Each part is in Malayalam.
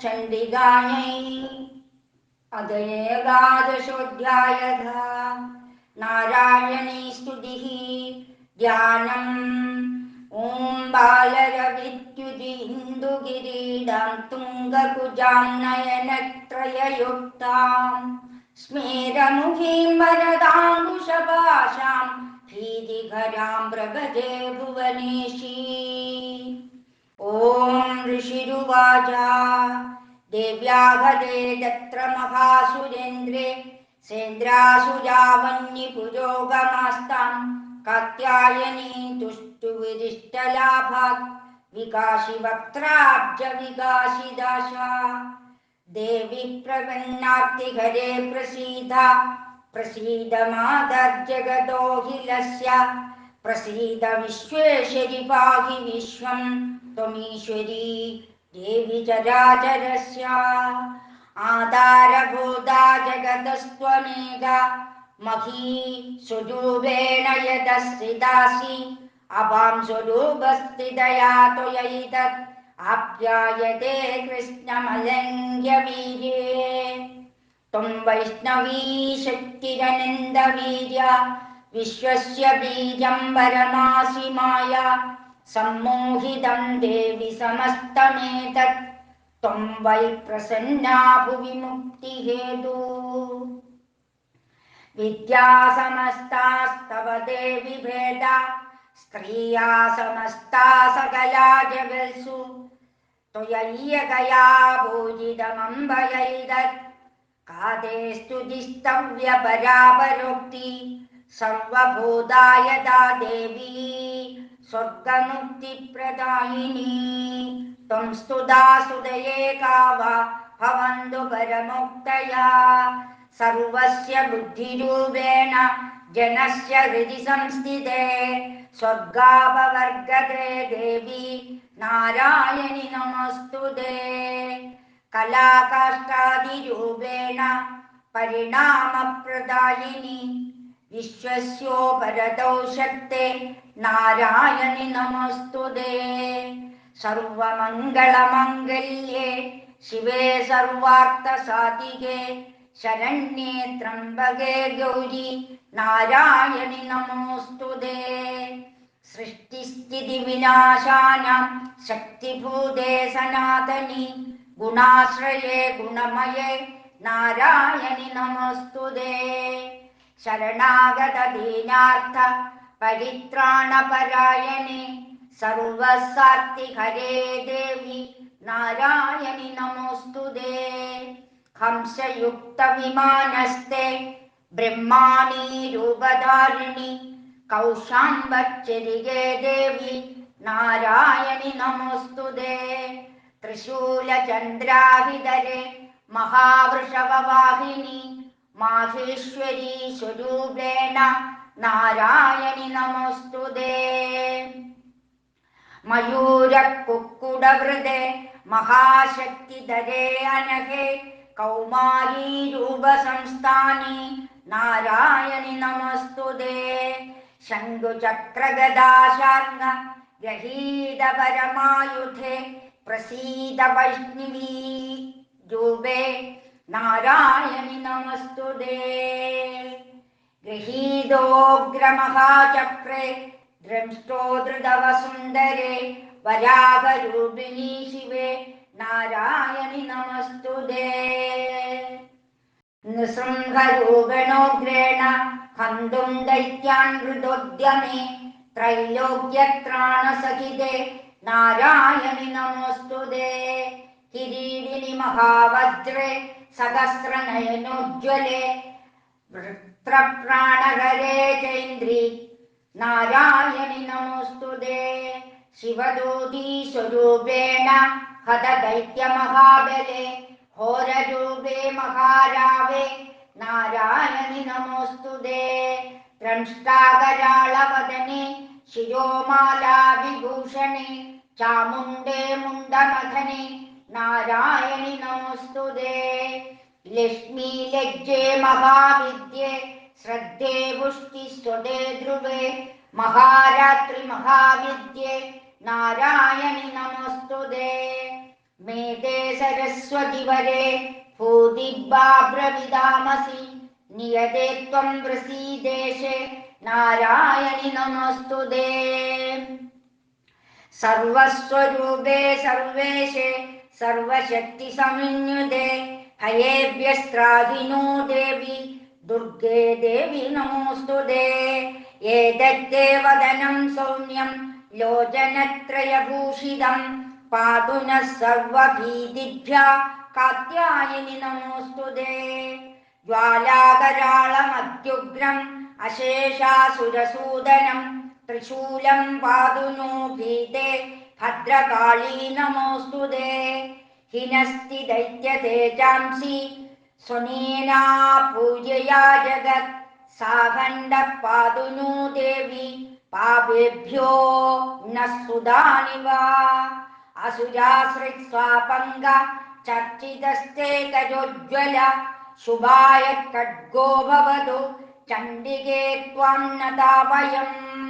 चंडी अध नारायणी स्तुतिः। ध्यानम्। ॐ बालरविद्युदिन्दुगिरीडां तुङ्गकुजां स्मेरमुखीं वरदाङ्गुशभाषां भीतिघरां प्रगजे भुवनेशी। ॐ ऋषिरुवाच। देव्याघते तत्र महासुरेन्द्रे सेन्द्रासुरावन्यपुरोगमास्तां कात्यायनीं तुष्टुविरिष्टलाभात् विकासि वक्त्राब्जविकासिदाशा देवि प्रपन्नार्तिहरे प्रसीद प्रसीद मादर्जगदोऽखिलस्य प्रसीद विश्वेश्वरि पाहि विश्वं त्वमीश्वरी। आधारभूता अपां स्वरूपस्थितया त्वयैतत् आप्यायते कृष्णमलङ्घ्यवीर्ये त्वं वैष्णवी शक्तिरनन्दवीर्य विश्वस्य बीजं परमासि माया सम्मोहितं देवि समस्तमेतत्। त्वं वै प्रसन्ना भुवि मुक्तिहेतु। विद्या समस्तास्तव देवि भेदा। स्त्रिया समस्ता सकला जगत्सु त्वयैयकया पूजितमम्बयैदत् काते स्तुतिस्तव्यपरापरोक्ति सर्वभूतायता देवी സ്വർഗമുക്തിപ്രദായിനി. ത്വം സ്തുതാ സുതയേ കാവ ഭവന്തു പരമുക്തയാ. സർവസ്യ ബുദ്ധിരൂപേണ ജനസ്യ ഹൃദി സംസ്ഥിതേ. സ്വർഗാപവർഗദേ ദേവി നാരായണി നമസ്തുതേ. കലാകാഷ്ടാദിരൂപേണ പരിണാമപ്രദായിനി. വിശ്വസ്യോപരദൗ ശക്തേ നാരായണി നമസ്തുതേ. സർവമംഗളമംഗല്യേ. ശിവേ സർവാർത്ഥ സാധികേ ശരണ്യേ ത്രംബകേ ഗൗരി. നാരായണി നമോസ്തുതേ. സൃഷ്ടിസ്ഥിതി വിനാശാനാം ശക്തിഭൂതേ സനാതനി. ഗുണാശ്രയേ ഗുണമയേ. നാരായണി നമസ്തുതേ. ശരണാഗത ദീനാർത്ഥ പരിത്രാണപരായണേ സർവസാർത്തി ഹരേ ദേവി നാരായണി നമോസ്തുതേ ഹംസയുക്ത വിമാനസ്തേ ബ്രഹ്മാണി രൂപധാരിണി കൗശാംബച്ചരികേ ദേവി നാരായണി നമോസ്തുതേ തൃശൂലചന്ദ്രാഹിതരെ മഹാവൃഷഭവാഹിനി മാഹേശ്വരീ സ്വരൂപേണ നാരായണി നമോസ്തുതേ. മയൂരക്കുക്കുടവൃതേ മഹാശക്തിധരേ അനഘേ കൗമാരീ രൂപസംസ്ഥാനി നാരായണി നമസ്തുതേ. ശങ്കുചക്രഗദാശാർഗ ഗഹീത പരമായുധേ പ്രസീത വൈഷ്ണവീ രൂപേ നാരായണി നമസ്തുതേ. गृहीतोऽग्रमहाचक्रे द्रंष्टो धृतवसुन्दरे वराहरूपिणी शिवे नारायणि नमस्तु ते नृसिंहरूपिणोग्रेण हन्तुं दैत्यान् हृदोद्यमे त्रैलोक्यत्राणसहिते नारायणि नमोऽस्तु ते किरीटिनि महावज्रे सहस्रनयनोज्ज्वले വൃത്രപ്രാണഹരേ ചൈന്ദ്രി നാരായണി നമോസ്തു ശിവദൂതീ സ്വരൂപേണ ഹത ദൈത്യമഹാബലെ ഹോരൂപേ മഹാരാവേ. നാരായണി നമോസ്തു ദ്രംഷ്ടാകരാളവദനെ ശിരോമാലാവിഭൂഷണെ ചാമുണ്ടേ മുണ്ടമഥനെ നാരായണി നമോസ്തു ലക്ഷ്മി ലജ്ജേ മഹാവിദ്യേ ശ്രദ്ധേ പുഷ്ടി സ്വതേ ധ്രുവേ മഹാരാത്രി മഹാവിദ്യേ നാരായണി നമസ്തുതേ. മേതേ സരസ്വതി വരേ ഭൂതിബ്രവിതാമസി നിയതേ ത്വം പ്രസീദേശേ നാരായണി നമസ്തുതേ. സർവസ്വരൂപേ സർവേശേ സർവശക്തി സമിന്യുതേ ഭയേഭ്യസ്ത്രാഹിനോ ദേവി ദുർഗേ ദേവി നമോസ്തുതേ ഏതദ്ദേവദനം സൗമ്യം ലോചനത്രയഭൂഷിതം പാതു നഃ സർവഭീതിഭ്യ കാത്യായനി നമോസ്തുതേ ജ്വാലാകരാളമത്യുഗ്രം അശേഷാസുരസൂദനം ത്രിശൂലം പാതു നോ ഭീതേ हिनस्ति दैत्यतेजांसि। सुनीना पूजया जगत्। साखण्ड पादुनो देवि। पावेभ्यो नः सुदानि वा। असुजाश्रित्स्वापङ्ग। चर्चितस्ते चर्चितस्तेतजोज्ज्वल शुभाय खड्गो भवतु। चण्डिके त्वां नता वयम्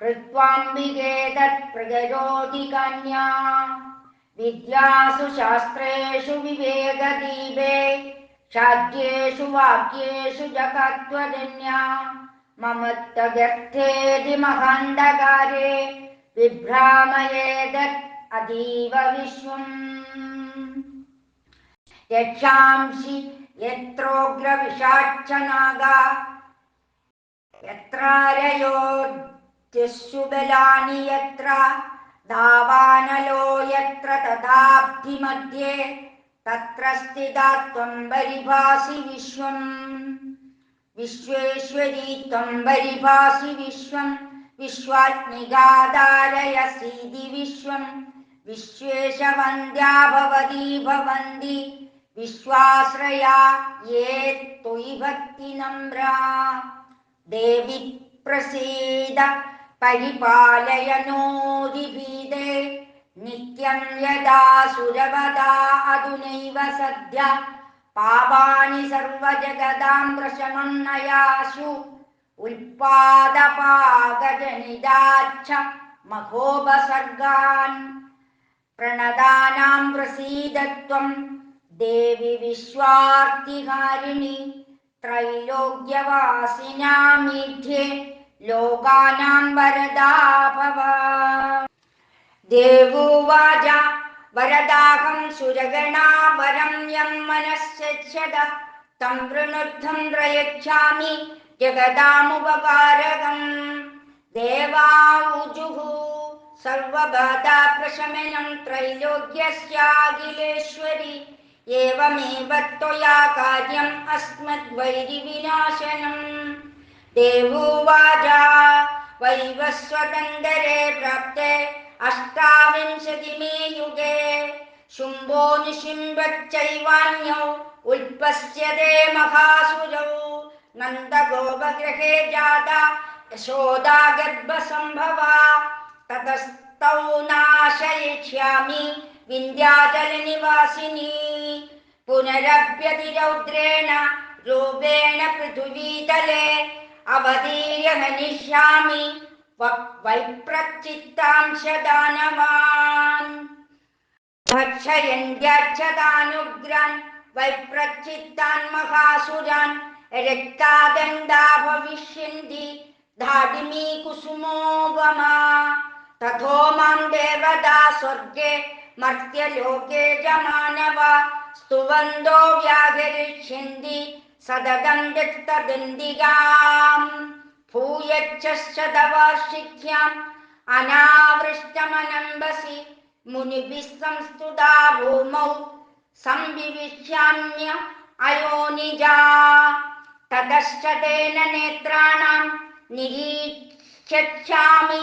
कृत्वाम्बिके कन्या विद्यासु शास्त्रेषु विवेकदीपे शाद्येषु वाक्येषु जगत्वजन्या मम तगर्थेति महान्धकारे विभ्रामयेदत् अतीव विश्वम् यक्षांसि यत्रोग्रविषाक्षनागा यत्रारयोद्यस्सु बलानि यत्र धावानलो यत्र तथाब्धिमध्ये तत्र स्थिता त्वं परिभासि त्वं परिभासि विश्वं विश्वं विश्वेशवन्द्या भवती भवन्ति विश्वाश्रया ये त्वयि भक्तिनम्रा। देवि प्रसीद परिपालय नोदिभिदे नित्यं यदा सुरवदा अधुनैव सद्य पापाणि सर्वजगदां प्रशमन्नयासु उत्पादपागजनिदाच्छ महोपसर्गान् प्रणदानां प्रसीदत्वं देवि विश्वार्तिहारिणि त्रैलोक्यवासिनामिध्ये लोकानां वरदा भव। देवोवाच वरदाहं सुरगणा वरं यं मनस्यच्छद तं वृणुद्धं प्रयच्छामि जगदामुपकारकम्। देवाऊजुः सर्वबाधाप्रशमनं त्रैलोक्यस्याखिलेश्वरि। एवमेव त्वया कार्यम् अस्मद्वैरिविनाशनम् देवोवाच। वैवस्वतन्दरे प्राप्ते अष्टाविंशतिमे युगे। शुम्भो निशिम्बच्चैवान्यौ उल्पस्यते महासुरौ नन्दगोपगृहे जाता यशोदा गर्भसम्भवा। ततस्तौ नाशयिष्यामि विन्ध्याचलनिवासिनी। पुनरभ्यतिरौद्रेण रूपेण पृथिवीतले अवतीर्य हनिष्यामि वैप्रचित्तांशदानवान् भक्षयन्त्याच्छदानुग्रान् वैप्रचित्तान् महासुरान् रक्तादण्डा भविष्यन्ति धाडिमी कुसुमोगमा तथो मां देवता स्वर्गे मर्त्यलोके च मानवा स्तुवन्तो व्याहरिष्यन्ति सततं त्यक्तदन्दिकाम् भूयच्च शतवार्षिक्याम् अनावृष्टमनम्बसि मुनिभिः संस्तुता भूमौ संविविश्याम्य अयोनिजा ततश्च तेन नेत्राणां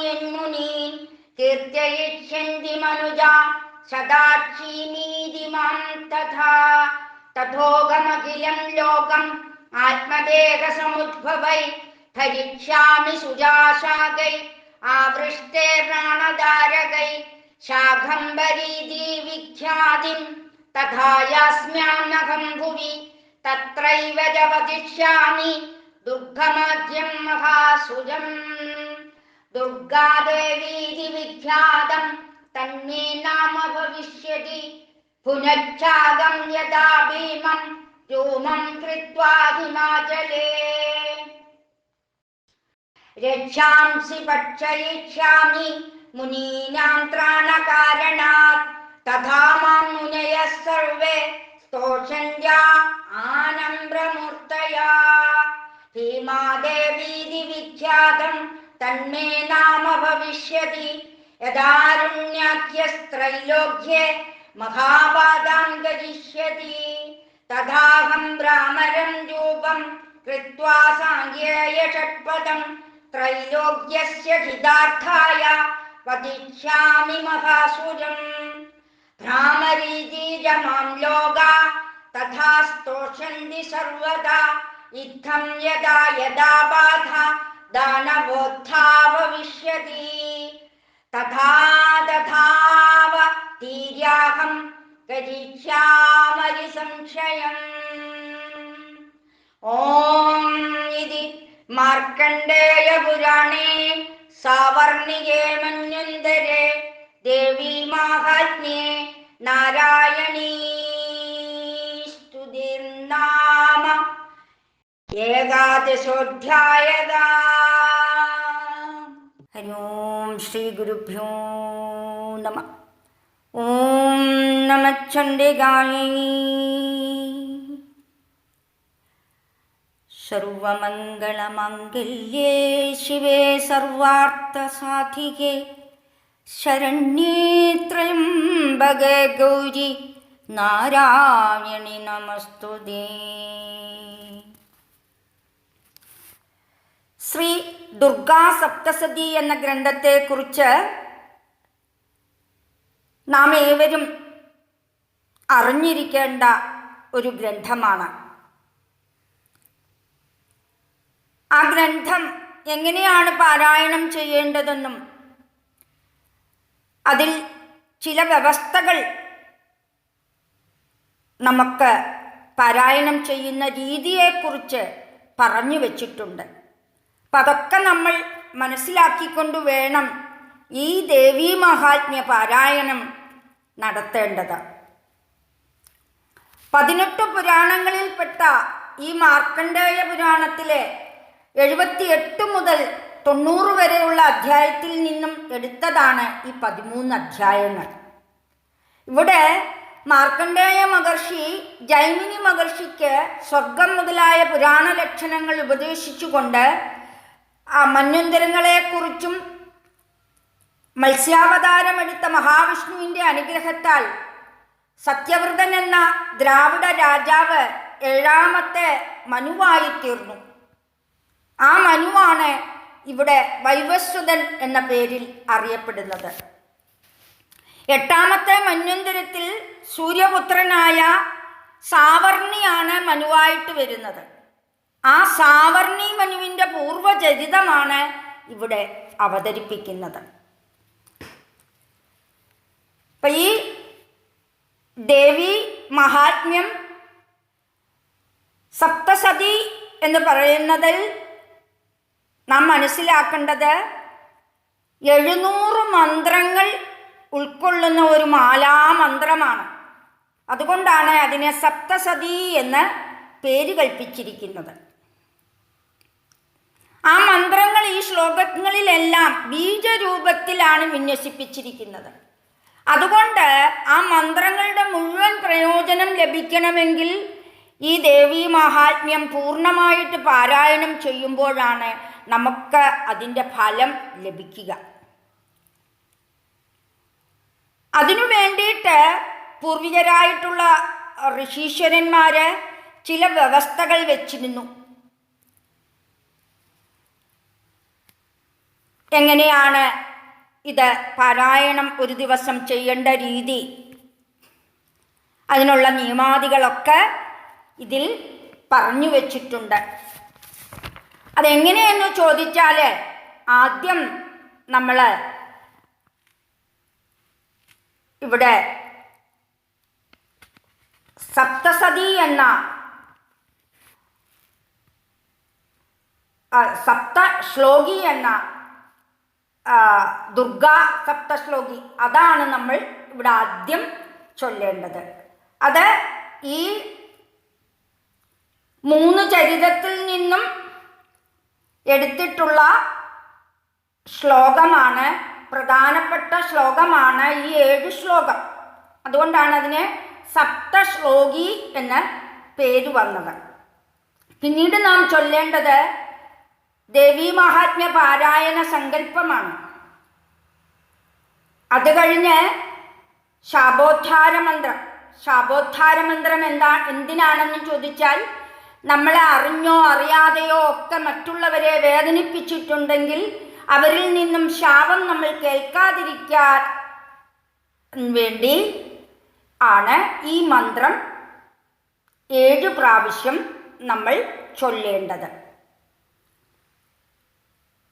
यन्मुनीन् कीर्तयिष्यन्ति मनुजा सदाक्षीमीति मां तथा तथोगमखिलं लोकम् आत्मदेहसमुद्भवै फिक्ष्यामि सुजाशाकै आवृष्टे शाखं विख्यास्म्यामहं भुवि तत्रैव जिष्यामि दुःखमाद्यं महासुजम्। दुर्गादेवीति विख्यातं तन्मे नाम भविष्यति। ഭവിഷ്യതി പുനഃഛാഗം യഥാ ഭീമം രോമം കൃത്വാ ഹിമാചലേ. രക്ഷാംസി ഭക്ഷയിഷ്യാമി മുനീനാം ത്രാണകാരണാത് തഥാ മാം മുനയഃ സർവേ സ്തോഷന്ത്യാ ആനമ്രമൂർത്തയാ. ഭീമാദേവീതി വിഖ്യാതം തന്മേ നാമ ഭവിഷ്യതി महापादान् गजिष्यति। तथाहं भ्रामरञ्जूपं कृत्वा साङ्ग्येय षट्पदं त्रैलोक्यस्य हितार्थाय वदिष्यामि महासुरम् भ्रामरीजीजमां लोगा तथा स्तोषन्ति सर्वदा। इत्थं यदा यदा बाधा दानवोत्था भविष्यति। तथा കരിഷ്യാമരി സംശയം ഓം ഇതി മാർക്കണ്ഡേയ പുരാണേ സാവർണികേ മന്യന്തരേ ദേവി മാഹാത്മ്യേ നാരായണീ സ്തുതിർനാമ. ഏകാദശോധ്യായത. ഹരി ഓം ശ്രീ ഗുരുഭ്യോ നമ. ഓം നമച്ചണ്ഡികായി സർവമംഗളമംഗല്യേ ശിവേ സർവാർത്ഥസാധികേ. ശരണ്യേ ത്രയംബകേ നാരായണി നമസ്തുതേ. ശ്രീ ദുർഗാ സപ്തസതി എന്ന ഗ്രന്ഥത്തെക്കുറിച്ച് നാം ഏവരും അറിഞ്ഞിരിക്കേണ്ട ഒരു ഗ്രന്ഥമാണ്. ആ ഗ്രന്ഥം എങ്ങനെയാണ് പാരായണം ചെയ്യേണ്ടതെന്നും അതിൽ ചില വ്യവസ്ഥകൾ നമുക്ക് പാരായണം ചെയ്യുന്ന രീതിയെക്കുറിച്ച് പറഞ്ഞു വച്ചിട്ടുണ്ട്. അപ്പം അതൊക്കെ നമ്മൾ മനസ്സിലാക്കിക്കൊണ്ട് വേണം ഈ ദേവീ മഹാത്മ്യ പാരായണം നടത്തേണ്ടത്. പതിനെട്ട് പുരാണങ്ങളിൽപ്പെട്ട ഈ മാർക്കണ്ഡേയ പുരാണത്തിലെ എഴുപത്തിയെട്ട് മുതൽ തൊണ്ണൂറ് വരെയുള്ള അധ്യായത്തിൽ നിന്നും എടുത്തതാണ് ഈ പതിമൂന്ന് അധ്യായങ്ങൾ. ഇവിടെ മാർക്കണ്ഡേയ മഹർഷി ജൈമിനി മഹർഷിക്ക് സ്വർഗം മുതലായ പുരാണ ലക്ഷണങ്ങൾ ഉപദേശിച്ചുകൊണ്ട് ആ മന്വന്തരങ്ങളെക്കുറിച്ചും മത്സ്യാവതാരമെടുത്ത മഹാവിഷ്ണുവിന്റെ അനുഗ്രഹത്താൽ സത്യവ്രതൻ എന്ന ദ്രാവിഡ രാജാവ് ഏഴാമത്തെ മനുവായി തീർന്നു. ആ മനുവാണ് ഇവിടെ വൈവസ്വതൻ എന്ന പേരിൽ അറിയപ്പെടുന്നത്. എട്ടാമത്തെ മന്വന്തരത്തിൽ സൂര്യപുത്രനായ സാവർണിയാണ് മനുവായിട്ട് വരുന്നത്. ആ സാവർണി മനുവിന്റെ പൂർവചരിതമാണ് ഇവിടെ അവതരിപ്പിക്കുന്നത്. അപ്പം ഈ ദേവി മഹാത്മ്യം സപ്തസതി എന്ന് പറയുന്നതിൽ നാം മനസ്സിലാക്കേണ്ടത് എഴുന്നൂറ് മന്ത്രങ്ങൾ ഉൾക്കൊള്ളുന്ന ഒരു മാലാമന്ത്രമാണ്. അതുകൊണ്ടാണ് അതിനെ സപ്തസതി എന്ന് പേര് കൽപ്പിച്ചിരിക്കുന്നത്. ആ മന്ത്രങ്ങൾ ഈ ശ്ലോകങ്ങളിലെല്ലാം ബീജരൂപത്തിലാണ് വിന്യസിപ്പിച്ചിരിക്കുന്നത്. അതുകൊണ്ട് ആ മന്ത്രങ്ങളുടെ മുഴുവൻ പ്രയോജനം ലഭിക്കണമെങ്കിൽ ഈ ദേവീ മഹാത്മ്യം പൂർണമായിട്ട് പാരായണം ചെയ്യുമ്പോഴാണ് നമുക്ക് അതിന്റെ ഫലം ലഭിക്കുക. അതിനു വേണ്ടിയിട്ട് പൂർവികരായിട്ടുള്ള ഋഷീശ്വരന്മാർ ചില വ്യവസ്ഥകൾ വെച്ചിരുന്നു എങ്ങനെയാണ് ഇത് പാരായണം ഒരു ദിവസം ചെയ്യേണ്ട രീതി. അതിനുള്ള നിയമാദികളൊക്കെ ഇതിൽ പറഞ്ഞു വച്ചിട്ടുണ്ട്. അതെങ്ങനെയെന്ന് ചോദിച്ചാൽ ആദ്യം നമ്മൾ ഇവിടെ സപ്തസതി എന്ന സപ്ത ശ്ലോകി എന്ന ദുർഗാ സപ്തശ്ലോകി. അതാണ് നമ്മൾ ഇവിടെ ആദ്യം ചൊല്ലേണ്ടത്. അത് ഈ മൂന്ന് ചരിതത്തിൽ നിന്നും എടുത്തിട്ടുള്ള ശ്ലോകമാണ് പ്രധാനപ്പെട്ട ശ്ലോകമാണ് ഈ ഏഴ് ശ്ലോകം. അതുകൊണ്ടാണ് അതിന് സപ്തശ്ലോകി എന്ന പേര് വന്നത്. പിന്നീട് നാം ചൊല്ലേണ്ടത് ദേവീ മഹാത്മ്യ പാരായണ സങ്കല്പമാണ്. അത് കഴിഞ്ഞ് ശാപോദ്ധാര മന്ത്രം. ശാപോദ്ധാര മന്ത്രം എന്താ എന്തിനാണെന്ന് ചോദിച്ചാൽ നമ്മളെ അറിഞ്ഞോ അറിയാതെയോ ഒക്കെ മറ്റുള്ളവരെ വേദനിപ്പിച്ചിട്ടുണ്ടെങ്കിൽ അവരിൽ നിന്നും ശാപം നമ്മൾ കേൾക്കാതിരിക്കാൻ വേണ്ടി ആണ് ഈ മന്ത്രം ഏഴ് പ്രാവശ്യം നമ്മൾ ചൊല്ലേണ്ടത്.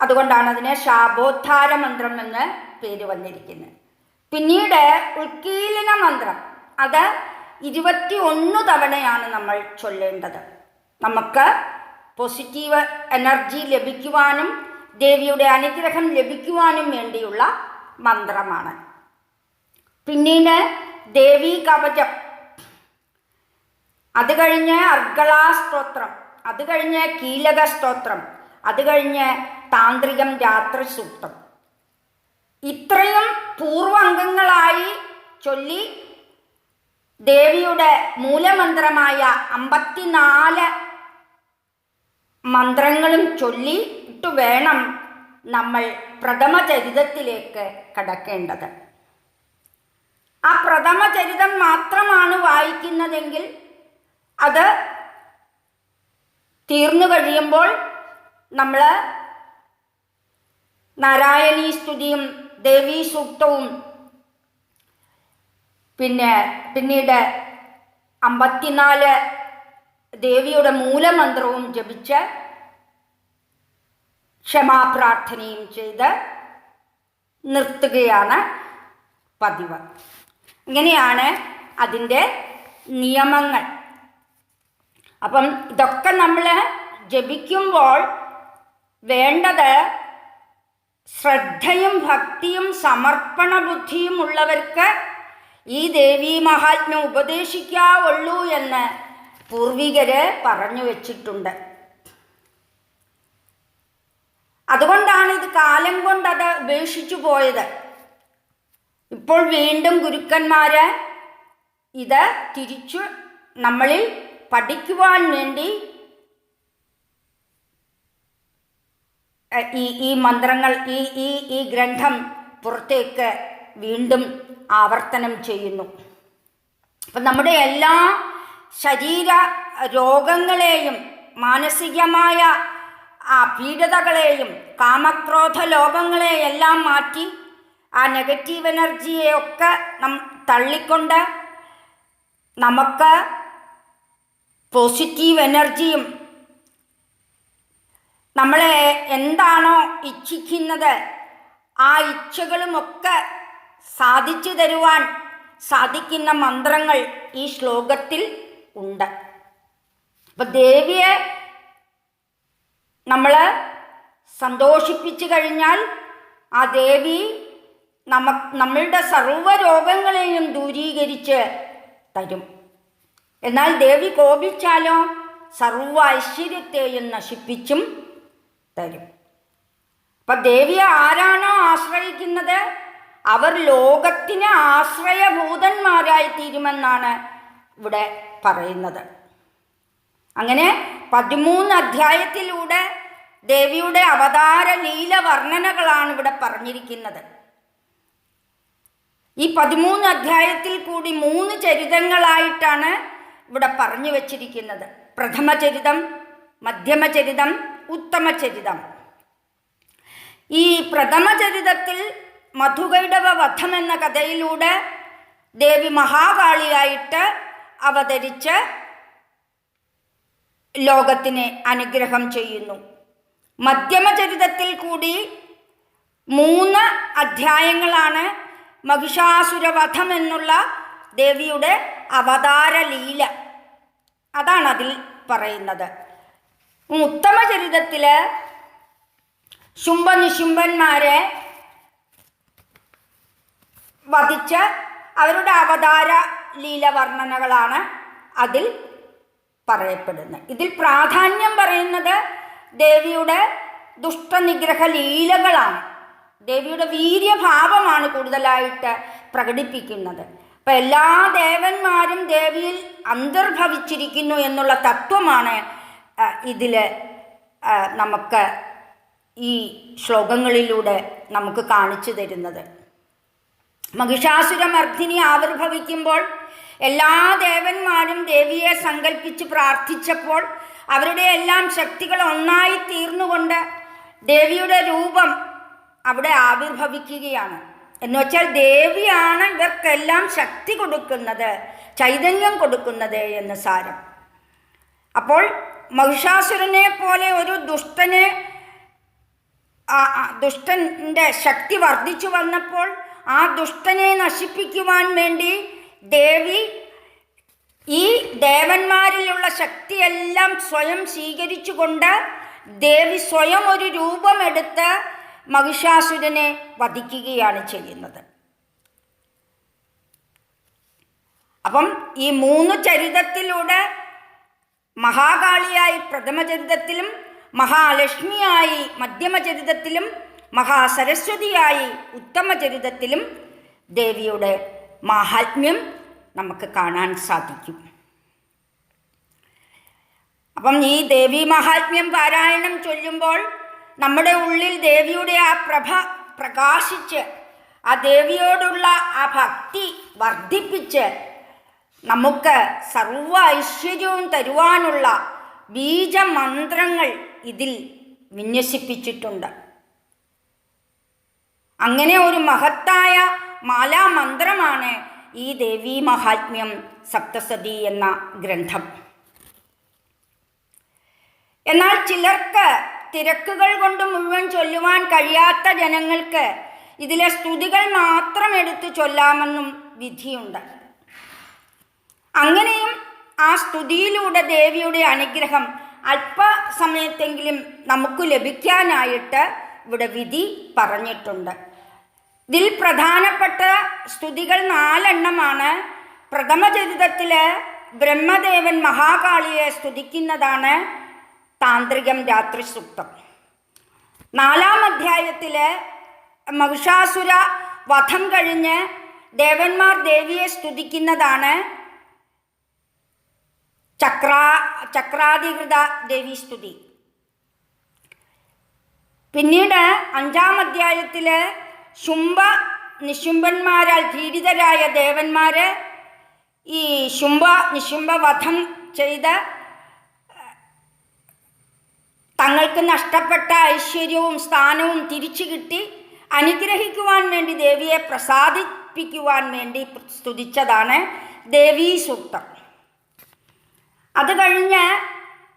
അതുകൊണ്ടാണ് അതിനെ ശാപോദ്ധാര മന്ത്രം എന്ന് പേര് വന്നിരിക്കുന്നത്. പിന്നീട് ഉൽക്കീലന മന്ത്രം. അത് ഇരുപത്തി ഒന്ന് തവണയാണ് നമ്മൾ ചൊല്ലേണ്ടത്. നമുക്ക് പോസിറ്റീവ് എനർജി ലഭിക്കുവാനും ദേവിയുടെ അനുഗ്രഹം ലഭിക്കുവാനും വേണ്ടിയുള്ള മന്ത്രമാണ്. പിന്നീട് ദേവി കവചം. അത് കഴിഞ്ഞ് അർഗളാ സ്തോത്രം അത് കഴിഞ്ഞ് കീലക സ്തോത്രം അത് കഴിഞ്ഞ് താന്ത്രികം രാത്രി സൂക്തം ഇത്രയും പൂർവാംഗങ്ങളായി ചൊല്ലി ദേവിയുടെ മൂലമന്ത്രമായ അമ്പത്തിനാല് മന്ത്രങ്ങളും ചൊല്ലിയിട്ട് വേണം നമ്മൾ പ്രഥമ ചരിതത്തിലേക്ക് കടക്കേണ്ടത്. ആ പ്രഥമ ചരിതം മാത്രമാണ് വായിക്കുന്നതെങ്കിൽ അത് തീർന്നു കഴിയുമ്പോൾ നമ്മൾ നാരായണീ സ്തുതിയും ദേവീ സൂക്തവും പിന്നെ പിന്നീട് അമ്പത്തിനാല് ദേവിയുടെ മൂലമന്ത്രവും ജപിച്ച് ക്ഷമാപ്രാർത്ഥനയും ചെയ്ത് നിർത്തുകയാണ് പതിവ്. ഇങ്ങനെയാണ് അതിന്റെ നിയമങ്ങൾ. അപ്പം ഇതൊക്കെ നമ്മൾ ജപിക്കുമ്പോൾ വേണ്ടത് ശ്രദ്ധയും ഭക്തിയും സമർപ്പണ ബുദ്ധിയും ഉള്ളവർക്ക് ഈ ദേവീ മഹാത്മ്യം ഉപദേശിക്കാവുള്ളൂ എന്ന് പൂർവികര് പറഞ്ഞു വച്ചിട്ടുണ്ട്. അതുകൊണ്ടാണ് ഇത് കാലം കൊണ്ട് അത് ഉപേക്ഷിച്ചു പോയത്. ഇപ്പോൾ വീണ്ടും ഗുരുക്കന്മാര് ഇത് തിരിച്ചു നമ്മളിൽ പഠിക്കുവാൻ വേണ്ടി ഈ ഈ മന്ത്രങ്ങൾ ഈ ഈ ഈ ഗ്രന്ഥം പുറത്തേക്ക് വീണ്ടും ആവർത്തനം ചെയ്യുന്നു. അപ്പം നമ്മുടെ എല്ലാ ശരീര രോഗങ്ങളെയും മാനസികമായ ആ പീഡിതകളെയും കാമക്രോധ ലോകങ്ങളെയെല്ലാം മാറ്റി ആ നെഗറ്റീവ് എനർജിയെയൊക്കെ നം തള്ളിക്കൊണ്ട് നമുക്ക് പോസിറ്റീവ് എനർജിയും നമ്മളെ എന്താണോ ഇച്ഛിക്കുന്നത് ആ ഇച്ഛകളുമൊക്കെ സാധിച്ചു തരുവാൻ സാധിക്കുന്ന മന്ത്രങ്ങൾ ഈ ശ്ലോകത്തിൽ ഉണ്ട്. അപ്പം ദേവിയെ നമ്മൾ സന്തോഷിപ്പിച്ചു കഴിഞ്ഞാൽ ആ ദേവി നമ നമ്മളുടെ സർവ രോഗങ്ങളെയും ദൂരീകരിച്ച് തരും. എന്നാൽ ദേവി കോപിച്ചാലോ സർവ ഐശ്വര്യത്തെയും നശിപ്പിച്ചും തരും. അപ്പം ദേവിയെ ആരാണോ ആശ്രയിക്കുന്നത്? അവർ ലോകത്തിന് ആശ്രയഭൂതന്മാരായി തീരുമെന്നാണ് ഇവിടെ പറയുന്നത്. അങ്ങനെ പതിമൂന്ന് അധ്യായത്തിലൂടെ ദേവിയുടെ അവതാര ലീല വർണനകളാണ് ഇവിടെ പറഞ്ഞിരിക്കുന്നത്. ഈ പതിമൂന്ന് അധ്യായത്തിൽ കൂടി മൂന്ന് ചരിതങ്ങളായിട്ടാണ് ഇവിടെ പറഞ്ഞു വച്ചിരിക്കുന്നത്. പ്രഥമചരിതം മധ്യമചരിതം ഉത്തമചരിതം ഈ പ്രഥമചരിതത്തിൽ മധുകൈടവ വധം എന്ന കഥയിലൂടെ ദേവി മഹാകാളിയായിട്ട് അവതരിച്ച് ലോകത്തിനെ അനുഗ്രഹം ചെയ്യുന്നു. മധ്യമചരിതത്തിൽ കൂടി മൂന്ന് അധ്യായങ്ങളാണ് മഹിഷാസുരവധം എന്നുള്ള ദേവിയുടെ അവതാര ലീല. അതാണ് അതിൽ പറയുന്നത്. ഉത്തമ ചരിതത്തിൽ ശുംഭനിശുംഭന്മാരെ വധിച്ച് അവരുടെ അവതാര ലീല വർണനകളാണ് അതിൽ പറയപ്പെടുന്നത്. ഇതിൽ പ്രാധാന്യം പറയുന്നത് ദേവിയുടെ ദുഷ്ടനിഗ്രഹ ലീലകളാണ്. ദേവിയുടെ വീര്യഭാവമാണ് കൂടുതലായിട്ട് പ്രകടിപ്പിക്കുന്നത്. അപ്പം എല്ലാ ദേവന്മാരും ദേവിയിൽ അന്തർഭവിച്ചിരിക്കുന്നു എന്നുള്ള തത്വമാണ് ഇതിൽ നമുക്ക് ഈ ശ്ലോകങ്ങളിലൂടെ നമുക്ക് കാണിച്ചു തരുന്നത്. മഹിഷാസുരമർദ്ദിനി ആവിർഭവിക്കുമ്പോൾ എല്ലാ ദേവന്മാരും ദേവിയെ സങ്കല്പിച്ച് പ്രാർത്ഥിച്ചപ്പോൾ അവരുടെ എല്ലാം ശക്തികൾ ഒന്നായി തീർന്നുകൊണ്ട് ദേവിയുടെ രൂപം അവിടെ ആവിർഭവിക്കുകയാണ്. എന്ന് വെച്ചാൽ ദേവിയാണ് ഇവർക്കെല്ലാം ശക്തി കൊടുക്കുന്നത് ചൈതന്യം കൊടുക്കുന്നത് എന്ന് സാരം. അപ്പോൾ മഹിഷാസുരനെ പോലെ ഒരു ദുഷ്ടനെ ദുഷ്ടന്റെ ശക്തി വർദ്ധിച്ചു വന്നപ്പോൾ ആ ദുഷ്ടനെ നശിപ്പിക്കുവാൻ വേണ്ടി ദേവി ഈ ദേവന്മാരിലുള്ള ശക്തിയെല്ലാം സ്വയം സ്വീകരിച്ചുകൊണ്ട് ദേവി സ്വയം ഒരു രൂപമെടുത്ത് മഹിഷാസുരനെ വധിക്കുകയാണ് ചെയ്യുന്നത്. അപ്പം ഈ മൂന്ന് ചരിതത്തിലൂടെ മഹാകാളിയായി പ്രഥമചരിതത്തിലും മഹാലക്ഷ്മിയായി മധ്യമചരിതത്തിലും മഹാസരസ്വതിയായി ഉത്തമചരിതത്തിലും ദേവിയുടെ മാഹാത്മ്യം നമുക്ക് കാണാൻ സാധിക്കും. അപ്പം ഈ ദേവി മഹാത്മ്യം പാരായണം ചൊല്ലുമ്പോൾ നമ്മുടെ ഉള്ളിൽ ദേവിയുടെ ആ പ്രഭ പ്രകാശിച്ച് ആ ദേവിയോടുള്ള ആ ഭക്തി വർദ്ധിപ്പിച്ച് നമുക്ക് സർവ ഐശ്വര്യവും തരുവാനുള്ള ബീജമന്ത്രങ്ങൾ ഇതിൽ വിന്യസിപ്പിച്ചിട്ടുണ്ട്. അങ്ങനെ ഒരു മഹത്തായ മാലാമന്ത്രമാണ് ഈ ദേവീ മഹാത്മ്യം സപ്തസതി എന്ന ഗ്രന്ഥം. എന്നാൽ ചിലർക്ക് തിരക്കുകൾ കൊണ്ട് മുഴുവൻ ചൊല്ലുവാൻ കഴിയാത്ത ജനങ്ങൾക്ക് ഇതിലെ സ്തുതികൾ മാത്രം എടുത്തു ചൊല്ലാമെന്നും വിധിയുണ്ട്. അങ്ങനെയും ആ സ്തുതിയിലൂടെ ദേവിയുടെ അനുഗ്രഹം അല്പസമയത്തെങ്കിലും നമുക്ക് ലഭിക്കാനായിട്ട് ഇവിടെ വിധി പറഞ്ഞിട്ടുണ്ട്. ഇതിൽ പ്രധാനപ്പെട്ട സ്തുതികൾ നാലെണ്ണമാണ്. പ്രഥമചരിതത്തിൽ ബ്രഹ്മദേവൻ മഹാകാളിയെ സ്തുതിക്കുന്നതാണ് താന്ത്രികം രാത്രി സൂക്തം. നാലാം അധ്യായത്തിൽ മഹിഷാസുര വധം കഴിഞ്ഞ് ദേവന്മാർ ദേവിയെ സ്തുതിക്കുന്നതാണ്. ചക്രാ ചക്രാധികൃത ദേവീസ്തുതി പിന്നീട് അഞ്ചാം അധ്യായത്തിൽ ശുംഭ നിശുംഭന്മാരാൽ ധീരിതരായ ദേവന്മാർ ഈ ശുംഭ നിശുംഭ വധം ചെയ്ത് തങ്ങൾക്ക് നഷ്ടപ്പെട്ട ഐശ്വര്യവും സ്ഥാനവും തിരിച്ചു കിട്ടി അനുഗ്രഹിക്കുവാൻ വേണ്ടി ദേവിയെ പ്രസാദിപ്പിക്കുവാൻ വേണ്ടി സ്തുതിച്ചതാണ് ദേവീ സൂക്തം. അത് കഴിഞ്ഞ്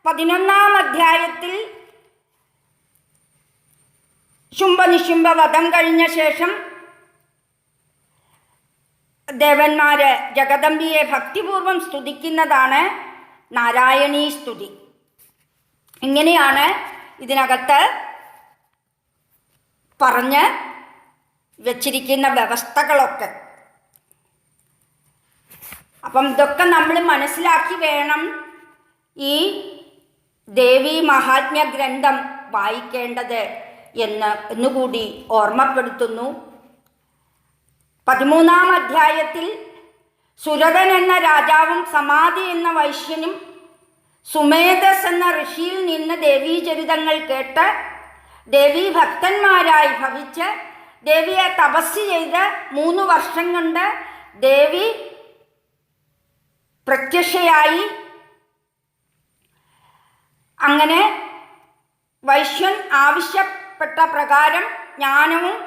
പതിനൊന്നാം അധ്യായത്തിൽ ശുംഭനിശുംഭ വധം കഴിഞ്ഞ ശേഷം ദേവന്മാര് ജഗദമ്പിയെ ഭക്തിപൂർവം സ്തുതിക്കുന്നതാണ് നാരായണീ സ്തുതി. ഇങ്ങനെയാണ് ഇതിനകത്ത് പറഞ്ഞ് വച്ചിരിക്കുന്ന വ്യവസ്ഥകളൊക്കെ. അപ്പം ഇതൊക്കെ നമ്മൾ മനസ്സിലാക്കി വേണം ഈ ദേവി മഹാത്മ്യ ഗ്രന്ഥം വായിക്കേണ്ടത് എന്ന് എന്നുകൂടി ഓർമ്മപ്പെടുത്തുന്നു. പതിമൂന്നാം അധ്യായത്തിൽ സുരതൻ എന്ന രാജാവും സമാധി എന്ന വൈശ്യനും സുമേധസ് എന്ന ഋഷിയിൽ നിന്ന് ദേവീചരിതങ്ങൾ കേട്ട് ദേവീ ഭക്തന്മാരായി ഭവിച്ച് ദേവിയെ തപസ് ചെയ്ത് മൂന്ന് വർഷം കൊണ്ട് ദേവി പ്രത്യക്ഷയായി. അങ്ങനെ വൈശ്യൻ ആവശ്യപ്പെട്ട പ്രകാരം ജ്ഞാനവും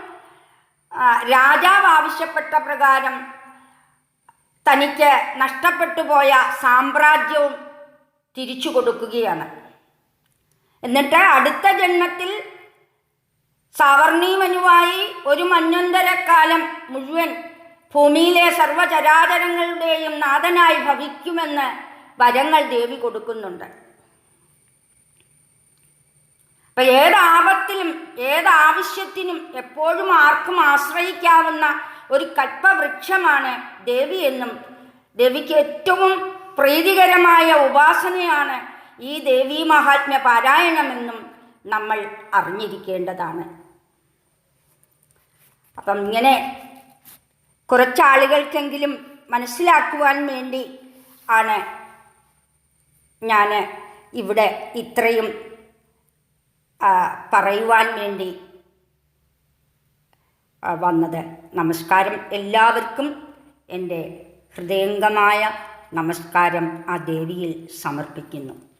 രാജാവ് ആവശ്യപ്പെട്ട പ്രകാരം തനിക്ക് നഷ്ടപ്പെട്ടു പോയ സാമ്രാജ്യവും തിരിച്ചു കൊടുക്കുകയാണ്. എന്നിട്ട് അടുത്ത ജന്മത്തിൽ സവർണീമനുവായി ഒരു മഞ്ഞൊന്തരക്കാലം മുഴുവൻ ഭൂമിയിലെ സർവചരാചരങ്ങളുടെയും നാഥനായി ഭവിക്കുമെന്ന് വരങ്ങൾ ദേവി കൊടുക്കുന്നുണ്ട്. അപ്പം ഏതാപത്തിലും ഏതാവശ്യത്തിനും എപ്പോഴും ആർക്കും ആശ്രയിക്കാവുന്ന ഒരു കൽപ്പവൃക്ഷമാണ് ദേവി എന്നും ദേവിക്ക് ഏറ്റവും പ്രീതികരമായ ഉപാസനയാണ് ഈ ദേവീ മഹാത്മ്യ പാരായണമെന്നും നമ്മൾ അറിഞ്ഞിരിക്കേണ്ടതാണ്. അപ്പം ഇങ്ങനെ കുറച്ചാളുകൾക്കെങ്കിലും മനസ്സിലാക്കുവാൻ വേണ്ടി ആണ് ഞാൻ ഇവിടെ ഇത്രയും പറയുവാൻ വേണ്ടി വന്നത്. നമസ്കാരം എല്ലാവർക്കും. എന്റെ ഹൃദയംഗമായ നമസ്കാരം ആ ദേവിയിൽ സമർപ്പിക്കുന്നു.